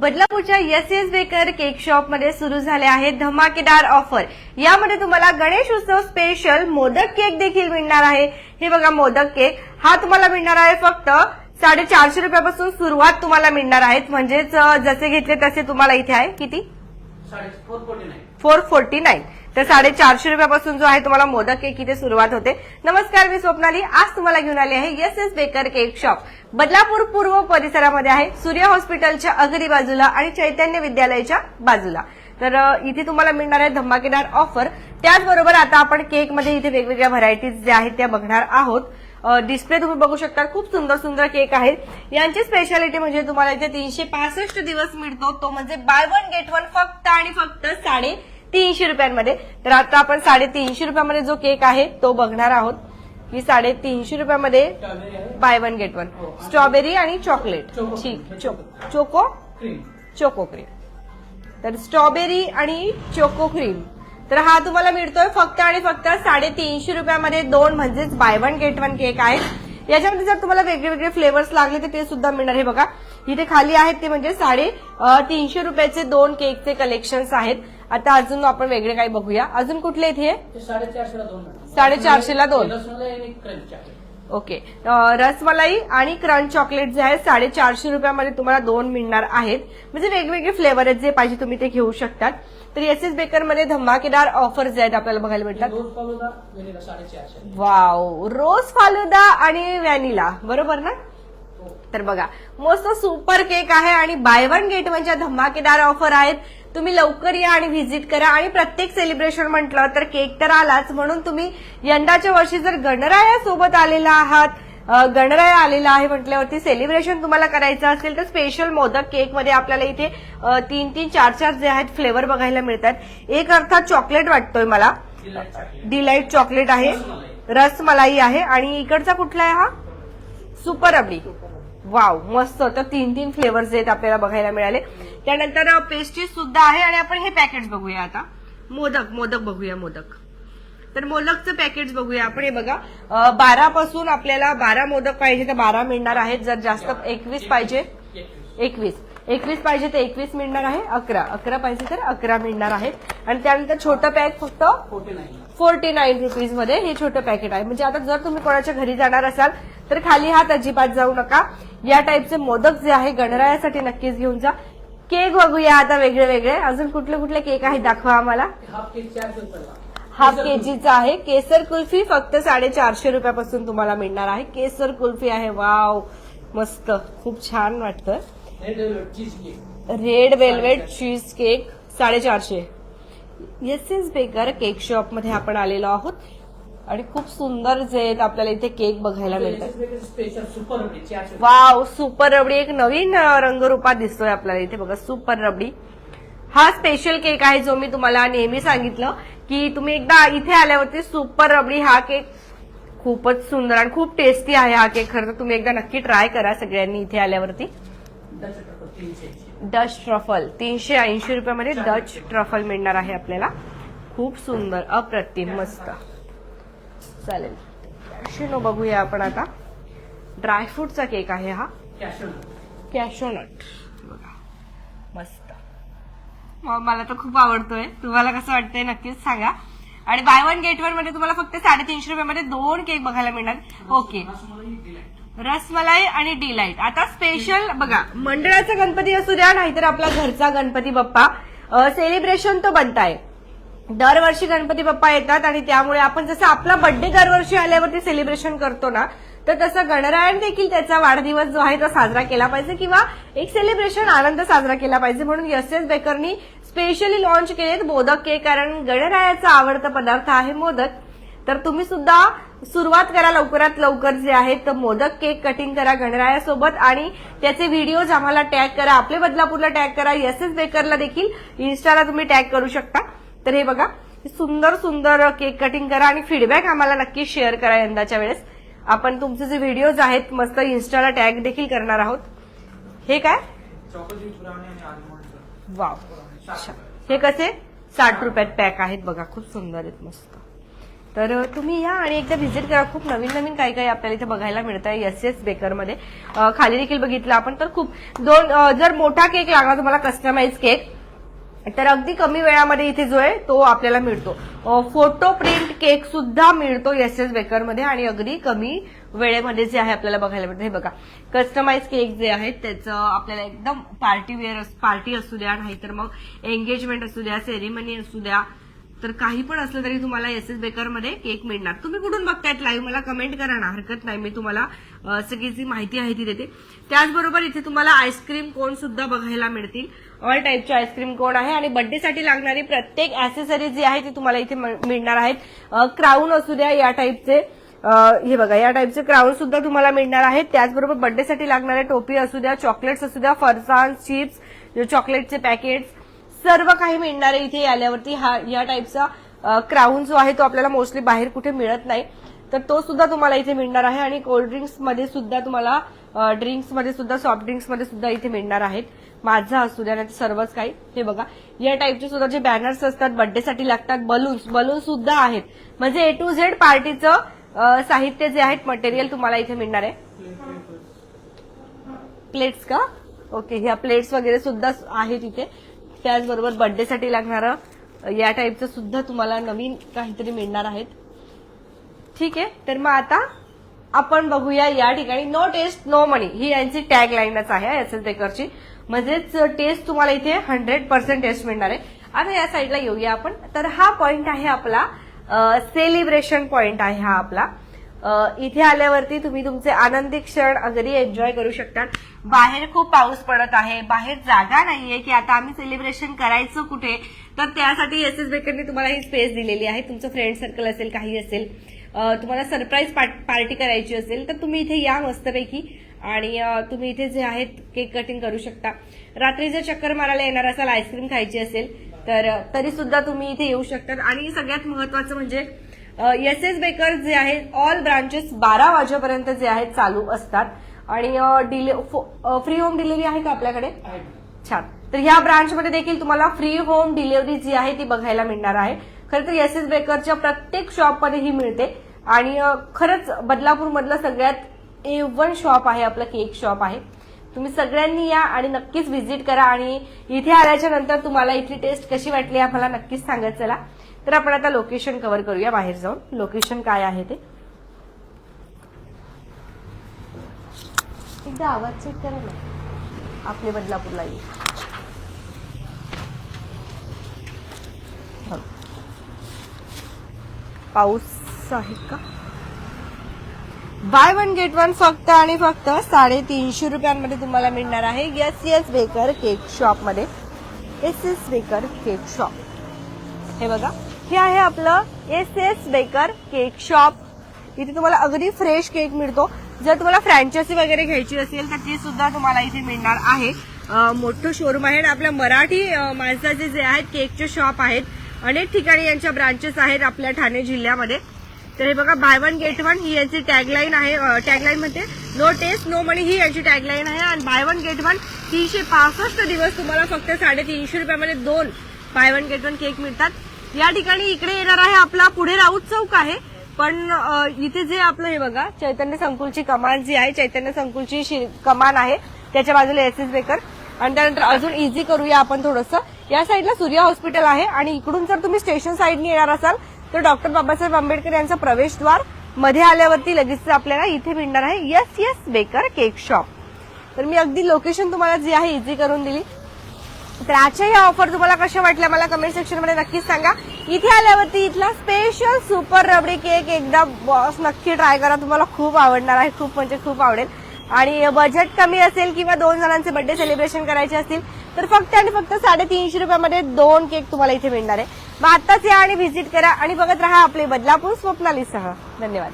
बदलापूरच्या S S baker cake शॉपमध्ये सुरू झाले आहे धमाकेदार ऑफर यामध्ये तुम्हाला गणेश उत्सव स्पेशल मोदक केक देखील मिळणार आहे. हे बघा मोदक केक हा तुम्हाला मिळणार आहे फक्त साडेचारशे रुपयापासून सुरुवात तुम्हाला मिळणार आहेत. म्हणजेच जसे घेतले तसे तुम्हाला इथे आहे. किती? Four forty nine. Four forty nine. तर साडेचारशे रुपयापासून जो आहे तुम्हाला मोदक केक इथे सुरुवात होते. नमस्कार मी स्वप्नाली. आज तुम्हाला घेऊन आली आहे S S baker cake shop Badlapur पूर्व परिसरामध्ये आहे. सूर्य हॉस्पिटलच्या अगदी बाजूला आणि चैतन्य विद्यालयाच्या बाजूला. तर इथे तुम्हाला मिळणार आहे धमाकेदार ऑफर त्याचबरोबर आता आपण केकमध्ये इथे वेगवेगळ्या व्हरायटीज ज्या आहेत त्या बघणार आहोत. डिस्प्ले तुम्ही बघू शकता. खूप सुंदर सुंदर केक आहेत. यांची स्पेशालिटी म्हणजे तुम्हाला इथे तीनशे पासष्ट दिवस मिळतो. तो म्हणजे बाय वन गेट वन फक्त आणि फक्त साडे तीनशे रुपयांमध्ये. तर आता आपण साडेतीनशे रुपयामध्ये जो केक आहे तो बघणार आहोत. की साडेतीनशे रुपयामध्ये बाय वन गेट वन हो. स्ट्रॉबेरी आणि चॉकलेट चोको. ठीक. चोको क्रीम चोको क्रीम तर स्ट्रॉबेरी आणि चोको क्रीम तर हा तुम्हाला मिळतोय फक्त आणि फक्त साडेतीनशे रुपयामध्ये दोन म्हणजेच buy one get one cake आहे याच्यामध्ये जर तुम्हाला वेगळे वेगळे फ्लेवर्स लागले तर ते सुद्धा मिळणार. आहे बघा इथे खाली आहेत ते म्हणजे साडे तीनशे रुपयाचे दोन केकचे कलेक्शन्स आहेत. आता अजून आपण वेगळे काही बघूया. अजून कुठले इथे ते साडेचारशेला दोन ओके. रसमलाई आणि क्रंच चॉकलेट जे आहे साडेचारशे रुपयामध्ये तुम्हाला दोन मिळणार आहेत. म्हणजे वेगवेगळे फ्लेवर आहेत जे पाहिजे तुम्ही ते घेऊ शकतात. तर एस एस बेकरमध्ये धमाकेदार ऑफर जे आहेत आपल्याला बघायला साडेचारशे वाव. रोज फालुदा आणि व्हॅनिला. बरोबर ना? हो. तर बघा मस्त सुपर केक आहे आणि बाय वन गेट वनच्या धमाकेदार ऑफर आहेत. तुम्ही लवकर या आणि व्हिजिट करा आणि प्रत्येक सेलिब्रेशन म्हटलं तर केक तर आलाच. म्हणून तुम्ही यंदाच्या वर्षी जर गणराया सोबत आलेला आहात गणराया आलेला आहे म्हटल्यावरती सेलिब्रेशन तुम्हाला करायचं असेल तर स्पेशल मोदक केकमध्ये आपल्याला इथे तीन तीन चार चार जे आहेत फ्लेवर बघायला मिळतात. एक अर्थात चॉकलेट वाटतोय मला. Delight chocolate. आहे. रसमलाई. आहे. आणि इकडचा कुठला आहे हा? सुपर अबडी वाव मस्त. तर तीन तीन फ्लेवर्स आहेत आपल्याला बघायला मिळाले. त्यानंतर पेस्ट्रीज सुद्धा आहे. आणि आपण हे पॅकेट बघूया आता. मोदक मोदक बघूया मोदक. तर मोदकचं पॅकेट्स बघूया आपण. हे बघा बारा पासून आपल्याला बारा मोदक पाहिजे तर बारा मिळणार आहेत. जर जास्त एकवीस पाहिजे एकवीस. एकवीस पाहिजे तर एकवीस मिळणार आहे अकरा. अकरा पाहिजे तर अकरा मिळणार आहेत आणि त्यानंतर छोटं पॅक फक्त फोर्टी नाईन फोर्टी नाईन रुपीजमध्ये हे छोटं पॅकेट आहे. म्हणजे आता जर तुम्ही कोणाच्या घरी जाणार असाल तर खाली हात अजिबात जाऊ नका. या टाईपचे मोदक जे आहे गणरायासाठी नक्कीच घेऊन जा. केक बघूया आता वेगळे वेगळे अजून कुठले कुठले केक आहेत दाखवा आम्हाला. हाफ केजीचा आहे. केसर कुल्फी फक्त साडेचारशे रुपयापासून तुम्हाला मिळणार आहे. केसर कुल्फी आहे. वाव. मस्त. खूप छान वाटतं. रेड वेल्वेट चीज केक साडेचारशे. S S baker. केक शॉपमध्ये आपण आलेलो आहोत. आणि खूप सुंदर जे आहेत आपल्याला इथे केक बघायला मिळतात. Wow super rabdi. एक नवीन रंगरूपात दिसतोय आपल्याला इथे. बघा सुपर रबडी. हा स्पेशल केक आहे जो मी तुम्हाला नेहमी सांगितलं की तुम्ही एकदा इथे आल्यावरती सुपर रबडी हा केक खूपच सुंदर आणि खूप टेस्टी आहे हा केक खरं तर तुम्ही एकदा नक्की ट्राय करा सगळ्यांनी इथे आल्यावरती. डच ट्रफल तीनशे ऐंशी रुपयामध्ये डच ट्रफल मिळणार आहे आपल्याला. खूप सुंदर अप्रतिम मस्त. चालेल. शिनो बघूया आपण आता. ड्रायफ्रूटचा केक आहे हा. कॅशोनट बघा. मस्त. मला तर खूप आवडतोय. तुम्हाला कसं वाटतंय नक्कीच सांगा. आणि बाय वन गेट वनमध्ये तुम्हाला फक्त साडेतीनशे रुपयामध्ये दोन केक बघायला मिळणार. ओके रसमलाई आणि डिलाईट आता स्पेशल बघा मंडळाचा गणपती असू द्या नाहीतर आपला घरचा गणपती बाप्पा. सेलिब्रेशन तो बनताय. दरवर्षी गणपती बाप्पा येतात आणि त्यामुळे आपण जसं आपला बर्थडे दरवर्षी आल्यावरती सेलिब्रेशन करतो ना तर तसं गणरायण देखील त्याचा वाढदिवस जो आहे तो साजरा केला पाहिजे किंवा एक सेलिब्रेशन आनंद साजरा केला पाहिजे म्हणून एस एस बेकरनी स्पेशली लॉन्च केलेत मोदक केक कारण गणरायाचा आवडता पदार्थ आहे मोदक. तर तुम्ही सुद्धा सुरुवात करा लवकरात लवकर जे आहे तर मोदक केक कटिंग करा गणरायासोबत आणि त्याचे व्हिडिओज आम्हाला टॅग करा. आपले बदलापूरला टॅग करा. एस एस बेकरला देखील इन्स्टाला तुम्ही टॅग करू शकता. तर हे बघा सुंदर सुंदर केक कटिंग करा आणि फीडबॅक आम्हाला नक्की शेअर करा यंदाच्या वेळेस. आपण तुमचे जे व्हिडिओज आहेत मस्त इन्स्टाला टॅग देखील करणार आहोत. हे काय? चॉकलेट वाव हे कसे? साठ रुपयात पॅक आहेत बघा खूप सुंदर आहेत मस्त. तर तुम्ही या आणि एकदा व्हिजिट करा. खूप नवीन नवीन काही काही आपल्याला इथे बघायला मिळतं आहे एस एस बेकरमध्ये खाली देखील बघितलं आपण. तर खूप दोन जर मोठा केक लागला तुम्हाला कस्टमाइज केक तर अगदी कमी वेळामध्ये इथे जो आहे तो आपल्याला मिळतो. फोटो प्रिंट केक सुद्धा मिळतो एस एस बेकरमध्ये आणि अगदी कमी वेळेमध्ये जे आहे आपल्याला बघायला मिळतं. हे बघा कस्टमाइज केक जे आहेत त्याचं आपल्याला एकदम पार्टी वेअर पार्टी असू द्या नाहीतर मग एंगेजमेंट असू द्या सेरेमनी असू द्या तर काही पण असलं तरी तुम्हाला एस एस बेकरमध्ये केक मिळणार. तुम्ही कुठून बघतायत लाईव्ह मला कमेंट करा ना. हरकत नाही. मी तुम्हाला सगळीची माहिती आहे ती देते. त्याचबरोबर इथे तुम्हाला आईस्क्रीम कोण सुद्धा बघायला मिळतील. ऑल टाईपचे आईस्क्रीम कोण आहे. आणि बर्थडेसाठी लागणारी प्रत्येक ऍसेसरीज जी आहे ती तुम्हाला इथे मिळणार आहेत. क्राऊन असू द्या या टाईपचे हे बघा या टाईपचे क्राऊन सुद्धा तुम्हाला मिळणार आहेत. त्याचबरोबर बर्थडेसाठी लागणारे टोपी असू द्या चॉकलेट्स असू द्या फरसाण चिप्स चॉकलेटचे पॅकेट्स सर्व काही मिळणार आहे इथे आल्यावरती हा या टाईपचा क्राऊन जो आहे तो आपल्याला मोस्टली बाहेर कुठे मिळत नाही. तर तो सुद्धा तुम्हाला इथे मिळणार आहे आणि कोल्ड ड्रिंक्समध्ये सुद्धा तुम्हाला ड्रिंक्समध्ये सुद्धा सॉफ्ट ड्रिंक्समध्ये सुद्धा इथे मिळणार आहेत. माझा असू द्या नाही सर्वच काही. हे बघा. या टाईपचे सुद्धा जे बॅनर्स असतात बर्थडेसाठी लागतात बलून्स बलून सुद्धा आहेत. म्हणजे ए टू झेड पार्टीचं साहित्य जे आहेत मटेरियल तुम्हाला इथे मिळणार आहे. प्लेट्स का? ओके ह्या प्लेट्स वगैरे सुद्धा आहेत इथे. त्याचबरोबर बर्थडेसाठी लागणारं या टाईपचं सुद्धा तुम्हाला नवीन काहीतरी मिळणार आहेत. ठीक आहे? तर मग आता आपण बघूया या ठिकाणी नो टेस्ट नो मनी ही यांची टॅग लाईनच आहे एस एस बेकरची म्हणजेच टेस्ट तुम्हाला इथे हंड्रेड पर्सेंट टेस्ट मिळणार आहे. आता या साईडला येऊया आपण. तर हा पॉइंट आहे आपला सेलिब्रेशन पॉइंट आहे हा आपला. इथे आल्यावरती तुम्ही तुमचे आनंदी क्षण अगदी एन्जॉय करू शकतात बाहेर खूप पाऊस पडत आहे. बाहेर जागा नाहीये की आता आम्ही सेलिब्रेशन करायचं कुठे? तर त्यासाठी एस एस बेकरने तुम्हाला ही स्पेस दिलेली आहे. तुमचं फ्रेंड सर्कल असेल काही असेल तुम्हाला सरप्राईज पार्टी करायची असेल तर तुम्ही इथे या मस्तपैकी. आणि तुम्ही इथे जे आहेत केक कटिंग करू शकता. रात्री जर चक्कर मारायला येणार असाल आईस्क्रीम खायची असेल तर तरी सुद्धा तुम्ही इथे येऊ शकतात. आणि सगळ्यात महत्वाचं म्हणजे एस एस बेकर जे आहेत ऑल ब्रांचेस बारा वाजेपर्यंत जे आहेत चालू असतात. आणि डिले फ्री होम डिलिव्हरी आहे का आपल्याकडे? छान. तर ह्या ब्रांचमध्ये देखील तुम्हाला फ्री होम डिलिव्हरी जी आहे ती बघायला मिळणार आहे. खरं तर एस एस बेकरच्या प्रत्येक शॉपमध्ये ही मिळते. आणि खरंच बदलापूर मधलं सगळ्यात ए वन शॉप आहे आपलं केक शॉप आहे. तुम्ही सगळ्यांनी या आणि नक्कीच व्हिजिट करा. आणि इथे आल्याच्यानंतर तुम्हाला इथली टेस्ट कशी वाटली आम्हाला नक्कीच सांगत चला. तर आपण आता लोकेशन कव्हर करूया बाहेर जाऊन. लोकेशन काय आहे ते? एकदा आवाज चेक करा ना. आपले बदलापूरला येईल. हो. पाऊस आहे का? बाय वन गेट वन फक्त आणि फक्त साडेतीनशे रुपयांमध्ये तुम्हाला मिळणार आहे. यस यस बेकर केक शॉपमध्ये. S S baker cake shop हे बघा. हे आहे आपलं S S baker cake shop इथे तुम्हाला अगदी फ्रेश केक मिळतो. जर तुम्हाला फ्रँचायसी वगैरे घ्यायची असेल तर ती सुद्धा तुम्हाला इथे मिळणार आहे. मोठं शोरूम आहे आणि आपल्या मराठी माणसाचे जे आहेत केकचे शॉप आहेत अनेक ठिकाणी यांच्या ब्रांचेस आहेत आपल्या ठाणे जिल्ह्यामध्ये. तर हे बघा बाय वन गेट वन ही यांची टॅगलाईन आहे. टॅगलाईन म्हणते नो टेस्ट नो मनी ही यांची टॅगलाईन आहे. आणि बाय वन गेट वन तीनशे पासष्ट दिवस तुम्हाला फक्त साडेतीनशे रुपयामध्ये दोन buy one get one cake मिळतात. या ठिकाणी इकडे येणार आहे आपला पुढे राऊत चौक आहे. पण इथे जे आपलं हे बघा चैतन्य संकुलची कमान जी आहे चैतन्य संकुलची कमान आहे. त्याच्या बाजूला एस एस बेकर आणि त्यानंतर अजून इझी करूया आपण थोडंसं. या साईडला सूर्या हॉस्पिटल आहे आणि इकडून जर तुम्ही स्टेशन साईडने येणार असाल तर डॉक्टर बाबासाहेब आंबेडकर यांचं प्रवेशद्वारमध्ये आल्यावरती लगेच आपल्याला इथे मिळणार आहे S S baker cake shop तर मी अगदी लोकेशन तुम्हाला जी आहे इझी करून दिली. तर आजच्या या ऑफर तुम्हाला कशा वाटल्या मला कमेंट सेक्शनमध्ये नक्कीच सांगा. इथे आल्यावरती इथला स्पेशल सुपर रबडी केक एकदा बॉस नक्की ट्राय करा. तुम्हाला खूप आवडणार आहे. खूप म्हणजे खूप आवडेल. आणि बजेट कमी असेल किंवा दोन जणांचे बर्थडे सेलिब्रेशन करायचे असतील तर फक्त आणि फक्त साडेतीनशे रुपयामध्ये दोन केक तुम्हाला इथे मिळणार आहे. मग आत्ताच या आणि व्हिजिट करा आणि बघत राहा आपले बदलापूर स्वप्नालीसह. धन्यवाद.